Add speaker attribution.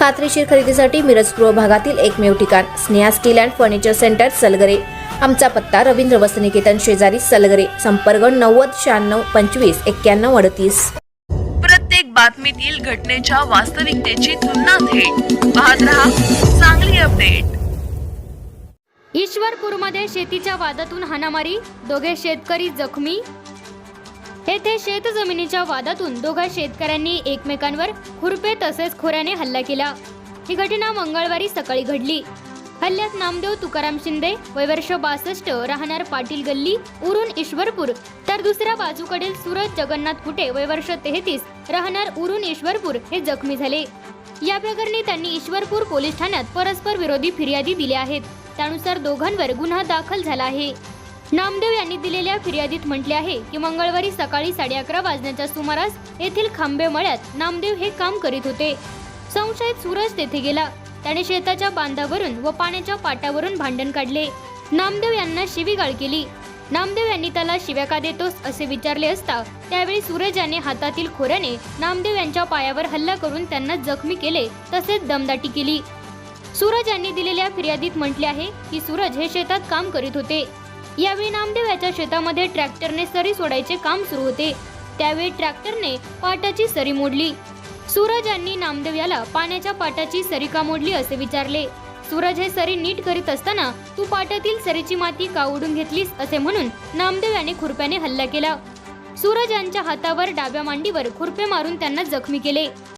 Speaker 1: खात्रीशीर खरेदीसाठी मिरज पूर्व भागातील एकमेव ठिकाण Sneha steel and furniture centre Salgare. आमचा पत्ता रवींद्र वसनिकेतन शेजारी सलगरे संपर्क नव्वद शहाण्णव पंचवीस एक्क्याण्णव अडतीस.
Speaker 2: प्रत्येक बातमीतील घटनेच्या वास्तविकतेची तुलना थेट. पाहत रहा चांगली अपडेट.
Speaker 3: ईश्वरपूरमध्ये शेतीच्या वादातून हाणामारी दोघे शेतकरी जखमी येथे शेत जमिनीच्या वादातून दोघा शेतकऱ्यांनी एकमेकांवर खुरपे तसेच खोऱ्याने हल्ला केला. ही घटना मंगळवारी सकाळी घडली. हल्ल्यात नामदेव तुकाराम शिंदे वय वर्ष बासष्ट राहणार पाटील गल्ली उरून ईश्वरपूर तर दुसऱ्या बाजूकडील सुरज जगन्नाथ कुटे वय वर्ष तेहतीस राहणार उरून ईश्वरपूर हे जखमी झाले. या प्रकरणी त्यांनी ईश्वरपूर पोलीस ठाण्यात परस्पर विरोधी फिर्यादी दिल्या आहेत. त्यानुसार दोघांवर गुन्हा दाखल झाला आहे. नामदेव यांनी दिलेल्या फिर्यादीत म्हटले आहे की मंगळवारी सकाळी साडे अकरा वाजण्याच्या सुमारास येथील खांबे मळ्यात नामदेव हे काम करीत होते. संशयित सूरज तेथे गेला. त्याने शेताच्या बांधावरून व पाण्याच्या पाटावरून भांडण काढले. नामदेव यांना शिवीगाळ केली. नामदेव यांनी त्याला शिव्या का देतोस असे विचारले असता त्यावेळी सूरज याने हातातील खोऱ्याने नामदेव यांच्या पायावर हल्ला करून त्यांना जखमी केले तसेच दमदाटी केली. सूरज यांनी दिलेल्या फिर्यादीत म्हटले आहे की सूरज हे शेतात काम करीत होते. यावेळी नामदेव याच्या शेतामध्ये ट्रॅक्टरने सरी सोडायचे काम सुरू होते. त्यावेळी ट्रॅक्टरने पाटाची सरी मोडली. सूरज यांनी नामदेव याला पाण्याच्या पाटाची सरी का मोडली असे विचारले. सूरज हे सरी नीट करीत असताना तू पाटातील सरीची माती का उडून घेतलीस असे म्हणून नामदेव याने खुरप्याने हल्ला केला. सूरज यांच्या हातावर डाव्या मांडीवर खुरपे मारून त्यांना जखमी केले.